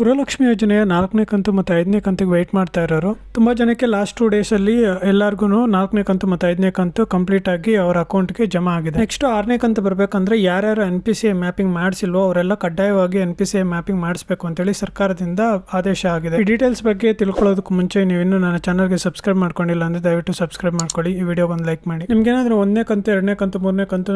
ಗೃಹಲಕ್ಷ್ಮಿ ಯೋಜನೆಯ ನಾಲ್ಕನೇ ಕಂತು ಮತ್ತು ಐದನೇ ಕಂತಿಗೆ ವೆಯ್ಟ್ ಮಾಡ್ತಾ ಇರೋರು. ತುಂಬ ಜನಕ್ಕೆ ಲಾಸ್ಟ್ ಟೂ ಡೇಸಲ್ಲಿ ಎಲ್ಲರಿಗೂ ನಾಲ್ಕನೇ ಕಂತು ಮತ್ತು ಐದನೇ ಕಂತು ಕಂಪ್ಲೀಟ್ ಆಗಿ ಅವರ ಅಕೌಂಟ್ಗೆ ಜಮಾ ಆಗಿದೆ. ನೆಕ್ಸ್ಟ್ ಆರನೇ ಕಂತು ಬರಬೇಕಂದ್ರೆ ಯಾರ್ಯಾರು ಎನ್ ಪಿ ಸಿ ಮ್ಯಾಪಿಂಗ್ ಮಾಡಿಸಿಲ್ವೋ ಅವರೆಲ್ಲ ಕಡ್ಡಾಯವಾಗಿ N P C I mapping ಮಾಡಿಸ್ಬೇಕು ಅಂತೇಳಿ ಸರ್ಕಾರದಿಂದ ಆದೇಶ ಆಗಿದೆ. ಈ ಡೀಟೇಲ್ಸ್ ಬಗ್ಗೆ ತಿಳ್ಕೊಳ್ಳೋದಕ್ಕೆ ಮುಂಚೆ ನೀವು ಇನ್ನೂ ನನ್ನ ಚಾನಲ್ಗೆ ಸಬ್ಸ್ಕ್ರೈಬ್ ಮಾಡ್ಕೊಂಡಿಲ್ಲ ಅಂದರೆ ದಯವಿಟ್ಟು ಸಬ್ಸ್ಕ್ರೈಬ್ ಮಾಡ್ಕೊಳ್ಳಿ. ಈ ವಿಡಿಯೋ ಒಂದು ಲೈಕ್ ಮಾಡಿ. ನಿಮ್ಗೆ ಏನಾದರೂ ಒಂದನೇ ಕಂತು, ಎರಡನೇ ಕಂತು, ಮೂರನೇ ಕಂತು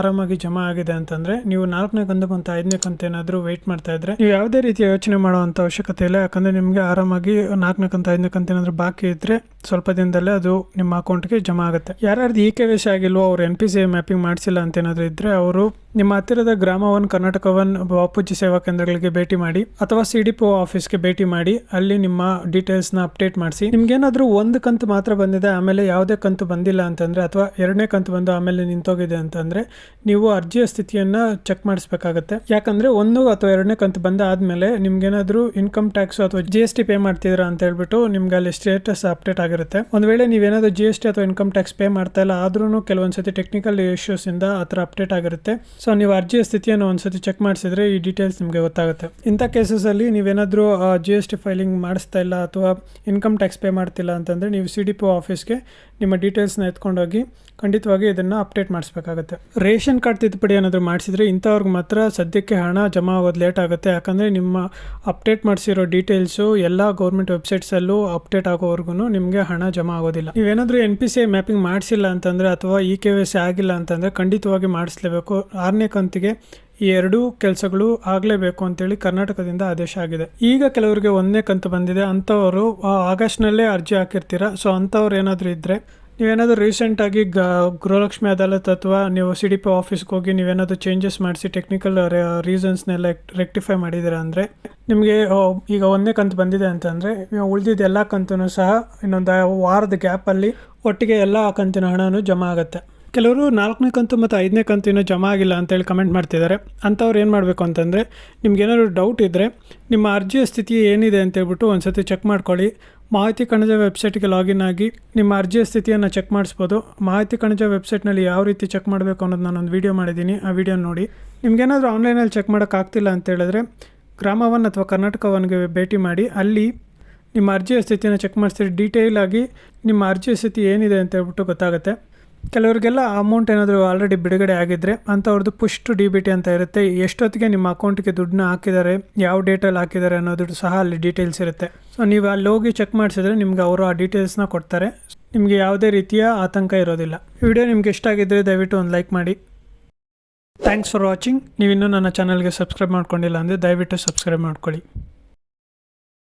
ಆರಾಮಾಗಿ ಜಮಾ ಆಗಿದೆ ಅಂತಂದ್ರೆ ನೀವು ನಾಲ್ಕನೇ ಕಂತು ಮತ್ತು ಐದನೇ ಕಂತು ಏನಾದರೂ ವೆಯ್ಟ್ ಮಾಡ್ತಾ ಇದ್ರೆ ನೀವು ಯಾವುದೇ ರೀತಿಯ ಯೋಚನೆ ಮಾಡುವಂಥ ಅವಶ್ಯಕತೆ ಇಲ್ಲ. ಯಾಕಂದರೆ ನಿಮಗೆ ಆರಾಮಾಗಿ ನಾಲ್ಕನೇ ಕಂತು ಐದನೇ ಕಂತು ಏನಾದರೂ ಬಾಕಿ ಇದ್ರೆ ಸ್ವಲ್ಪ ದಿನದಲ್ಲೇ ಅದು ನಿಮ್ಮ ಅಕೌಂಟ್ಗೆ ಜಮಾ ಆಗುತ್ತೆ. ಯಾರ್ಯಾರ್ದು ಈ ಕೆ ವೇಷ ಆಗಿಲ್ವೋ ಅವ್ರು ಎನ್ ಪಿ ಸಿ ಮ್ಯಾಪಿಂಗ್ ಮಾಡಿಸಿಲ್ಲ ಅಂತ ಏನಾದರೂ ಇದ್ದರೆ ಅವರು ನಿಮ್ಮ ಹತ್ತಿರದ ಗ್ರಾಮ ಒನ್ ಕರ್ನಾಟಕ ಒನ್ ಬಾಪೂಜಿ ಸೇವಾ ಕೇಂದ್ರಗಳಿಗೆ ಭೇಟಿ ಮಾಡಿ ಅಥವಾ ಸಿ ಡಿ ಪಿ ಆಫೀಸ್ಗೆ ಭೇಟಿ ಮಾಡಿ ಅಲ್ಲಿ ನಿಮ್ಮ ಡೀಟೇಲ್ಸ್ನ ಅಪ್ಡೇಟ್ ಮಾಡಿಸಿ. ನಿಮ್ಗೇನಾದರೂ ಒಂದು ಕಂತು ಮಾತ್ರ ಬಂದಿದೆ, ಆಮೇಲೆ ಯಾವುದೇ ಕಂತು ಬಂದಿಲ್ಲ ಅಂತಂದರೆ ಅಥವಾ ಎರಡನೇ ಕಂತು ಬಂದು ಆಮೇಲೆ ನಿಂತೋಗಿದೆ ಅಂತಂದರೆ ನೀವು ಅರ್ಜಿಯ ಸ್ಥಿತಿಯನ್ನು ಚೆಕ್ ಮಾಡಿಸ್ಬೇಕಾಗತ್ತೆ. ಯಾಕಂದರೆ ಒಂದು ಅಥವಾ ಎರಡನೇ ಕಂತು ಬಂದ ಆದಮೇಲೆ ನಿಮ್ಗೇನಾದರೂ ಇನ್ಕಮ್ ಟ್ಯಾಕ್ಸ್ ಅಥವಾ ಜಿ ಎಸ್ ಟಿ ಪೇ ಮಾಡ್ತಿದ್ದೀರಾ ಅಂತ ಹೇಳ್ಬಿಟ್ಟು ನಿಮ್ಗೆ ಅಲ್ಲಿ ಸ್ಟೇಟಸ್ ಅಪ್ಡೇಟ್ ಆಗಿರುತ್ತೆ. ಒಂದು ವೇಳೆ ನೀವೇನಾದರೂ ಜಿ ಎಸ್ ಟಿ ಅಥವಾ ಇನ್ಕಮ್ ಟ್ಯಾಕ್ಸ್ ಪೇ ಮಾಡ್ತಾ ಇಲ್ಲ ಆದ್ರೂ ಕೆಲವೊಂದ್ಸತಿ ಟೆಕ್ನಿಕಲ್ ಇಶ್ಯೂಸ್ ಇಂದ ಆ ಥರ ಅಪ್ಡೇಟ್ ಆಗಿರುತ್ತೆ. ಸೊ ನೀವು ಅರ್ಜಿಯ ಸ್ಥಿತಿಯನ್ನು ಒಂದ್ಸತಿ ಚೆಕ್ ಮಾಡಿಸಿದ್ರೆ ಈ ಡೀಟೇಲ್ಸ್ ನಿಮಗೆ ಗೊತ್ತಾಗುತ್ತೆ. ಇಂಥ ಕೇಸಸಲ್ಲಿ ನೀವೇನಾದರೂ ಜಿ ಎಸ್ ಟಿ ಫೈಲಿಂಗ್ ಮಾಡಿಸ್ತಾ ಇಲ್ಲ ಅಥವಾ ಇನ್ಕಮ್ ಟ್ಯಾಕ್ಸ್ ಪೇ ಮಾಡ್ತಿಲ್ಲ ಅಂತಂದರೆ ನೀವು ಸಿ ಡಿ ಪಿ ಆಫೀಸ್ಗೆ ನಿಮ್ಮ ಡೀಟೇಲ್ಸ್ನ ಎತ್ಕೊಂಡೋಗಿ ಖಂಡಿತವಾಗಿ ಇದನ್ನು ಅಪ್ಡೇಟ್ ಮಾಡಿಸ್ಬೇಕಾಗುತ್ತೆ. ರೇಷನ್ ಕಾರ್ಡ್ ತಿದ್ದುಪಡಿ ಏನಾದರೂ ಮಾಡಿಸಿದ್ರೆ ಇಂಥವ್ರಿಗೆ ಮಾತ್ರ ಸದ್ಯಕ್ಕೆ ಹಣ ಜಮಾ ಆಗೋದು ಲೇಟ್ ಆಗುತ್ತೆ. ಯಾಕಂದರೆ ನಿಮ್ಮ ಅಪ್ಡೇಟ್ ಮಾಡಿಸಿರೋ ಡೀಟೇಲ್ಸು ಎಲ್ಲ ಗೌರ್ಮೆಂಟ್ ವೆಬ್ಸೈಟ್ಸಲ್ಲೂ ಅಪ್ಡೇಟ್ ಆಗೋವರೆಗೂ ನಿಮಗೆ ಹಣ ಜಮಾ ಆಗೋದಿಲ್ಲ. ನೀವೇನಾದರೂ N P C I mapping ಮಾಡಿಸಿಲ್ಲ ಅಂತಂದರೆ ಅಥವಾ ಇ ಕೆ ವೈ ಸಿ ಆಗಿಲ್ಲ ಅಂತಂದರೆ ಖಂಡಿತವಾಗಿ ಮಾಡಿಸ್ಲೇಬೇಕು. ಆರನೇ ಕಂತಿಗೆ ಈ ಎರಡೂ ಕೆಲಸಗಳು ಆಗಲೇಬೇಕು ಅಂತೇಳಿ ಕರ್ನಾಟಕದಿಂದ ಆದೇಶ ಆಗಿದೆ. ಈಗ ಕೆಲವರಿಗೆ ಒಂದನೇ ಕಂತು ಬಂದಿದೆ. ಅಂಥವರು ಆಗಸ್ಟ್ನಲ್ಲೇ ಅರ್ಜಿ ಹಾಕಿರ್ತೀರ? ಸೊ, ಅಂಥವ್ರು ಏನಾದರೂ ಇದ್ದರೆ ನೀವೇನಾದರೂ ರೀಸೆಂಟಾಗಿ ಗ, ಗೃಹಲಕ್ಷ್ಮಿ ಅದಾಲತ್ ಅಥವಾ ನೀವು ಸಿ ಡಿ ಪಿ ಆಫೀಸ್ಗೆ ಹೋಗಿ ನೀವೇನಾದರೂ ಚೇಂಜಸ್ ಮಾಡಿಸಿ ಟೆಕ್ನಿಕಲ್ ರೀಸನ್ಸ್ನೆಲ್ಲ ರೆಕ್ಟಿಫೈ ಮಾಡಿದ್ದೀರಾ ಅಂದರೆ ನಿಮಗೆ ಈಗ ಒಂದನೇ ಕಂತು ಬಂದಿದೆ ಅಂತಂದರೆ ಉಳಿದಿದ್ದ ಎಲ್ಲ ಕಂತೂ ಸಹ ಇನ್ನೊಂದು ವಾರದ ಗ್ಯಾಪಲ್ಲಿ ಒಟ್ಟಿಗೆ ಎಲ್ಲ ಕಂತಿನ ಹಣನೂ ಜಮಾ ಆಗುತ್ತೆ. ಕೆಲವರು ನಾಲ್ಕನೇ ಕಂತು ಮತ್ತು ಐದನೇ ಕಂತು ಇನ್ನೂ ಜಮಾ ಆಗಿಲ್ಲ ಅಂತೇಳಿ ಕಮೆಂಟ್ ಮಾಡ್ತಿದ್ದಾರೆ. ಅಂಥವ್ರು ಏನು ಮಾಡಬೇಕು ಅಂತಂದರೆ ನಿಮ್ಗೇನಾದ್ರು ಡೌಟ್ ಇದ್ದರೆ ನಿಮ್ಮ ಅರ್ಜಿಯ ಸ್ಥಿತಿ ಏನಿದೆ ಅಂತೇಳ್ಬಿಟ್ಟು ಒಂದು ಸತಿ ಚೆಕ್ ಮಾಡ್ಕೊಳ್ಳಿ. ಮಾಹಿತಿ ಕಣಜ ವೆಬ್ಸೈಟ್ಗೆ ಲಾಗಿನ್ ಆಗಿ ನಿಮ್ಮ ಅರ್ಜಿಯ ಸ್ಥಿತಿಯನ್ನು ಚೆಕ್ ಮಾಡಿಸ್ಬೋದು. ಮಾಹಿತಿ ಕಣಜ ವೆಬ್ಸೈಟ್ನಲ್ಲಿ ಯಾವ ರೀತಿ ಚೆಕ್ ಮಾಡಬೇಕು ಅನ್ನೋದು ನಾನೊಂದು ವೀಡಿಯೋ ಮಾಡಿದ್ದೀನಿ. ಆ ವಿಡಿಯೋ ನೋಡಿ. ನಿಮ್ಗೇನಾದರೂ ಆನ್ಲೈನಲ್ಲಿ ಚೆಕ್ ಮಾಡೋಕ್ಕಾಗ್ತಿಲ್ಲ ಅಂತ ಹೇಳಿದ್ರೆ ಗ್ರಾಮ ಒನ್ ಅಥವಾ ಕರ್ನಾಟಕವನ್ಗೆ ಭೇಟಿ ಮಾಡಿ, ಅಲ್ಲಿ ನಿಮ್ಮ ಅರ್ಜಿಯ ಸ್ಥಿತಿಯನ್ನು ಚೆಕ್ ಮಾಡಿಸಿದ್ರೆ ಡೀಟೇಲ್ ಆಗಿ ನಿಮ್ಮ ಅರ್ಜಿಯ ಸ್ಥಿತಿ ಏನಿದೆ ಅಂತ ಹೇಳ್ಬಿಟ್ಟು ಗೊತ್ತಾಗುತ್ತೆ. ಕೆಲವರಿಗೆಲ್ಲ ಅಮೌಂಟ್ ಏನಾದರೂ ಆಲ್ರೆಡಿ ಬಿಡುಗಡೆ ಆಗಿದ್ದರೆ ಅಂಥವ್ರದ್ದು push to D B T ಅಂತ ಇರುತ್ತೆ. ಎಷ್ಟೊತ್ತಿಗೆ ನಿಮ್ಮ ಅಕೌಂಟ್ಗೆ ದುಡ್ಡನ್ನ ಹಾಕಿದ್ದಾರೆ, ಯಾವ ಡೇಟಲ್ಲಿ ಹಾಕಿದ್ದಾರೆ ಅನ್ನೋದು ಸಹ ಅಲ್ಲಿ ಡೀಟೇಲ್ಸ್ ಇರುತ್ತೆ. ಸೊ ನೀವು ಅಲ್ಲಿ ಹೋಗಿ ಚೆಕ್ ಮಾಡಿಸಿದ್ರೆ ನಿಮ್ಗೆ ಅವರು ಆ ಡೀಟೇಲ್ಸ್ನ ಕೊಡ್ತಾರೆ. ನಿಮಗೆ ಯಾವುದೇ ರೀತಿಯ ಆತಂಕ ಇರೋದಿಲ್ಲ. ವಿಡಿಯೋ ನಿಮ್ಗೆ ಇಷ್ಟ ಆಗಿದ್ದರೆ ದಯವಿಟ್ಟು ಒಂದು ಲೈಕ್ ಮಾಡಿ. ಥ್ಯಾಂಕ್ಸ್ ಫಾರ್ ವಾಚಿಂಗ್ ನೀವು ಇನ್ನೂ ನನ್ನ ಚಾನಲ್ಗೆ ಸಬ್ಸ್ಕ್ರೈಬ್ ಮಾಡ್ಕೊಂಡಿಲ್ಲ ಅಂದರೆ ದಯವಿಟ್ಟು ಸಬ್ಸ್ಕ್ರೈಬ್ ಮಾಡ್ಕೊಳ್ಳಿ.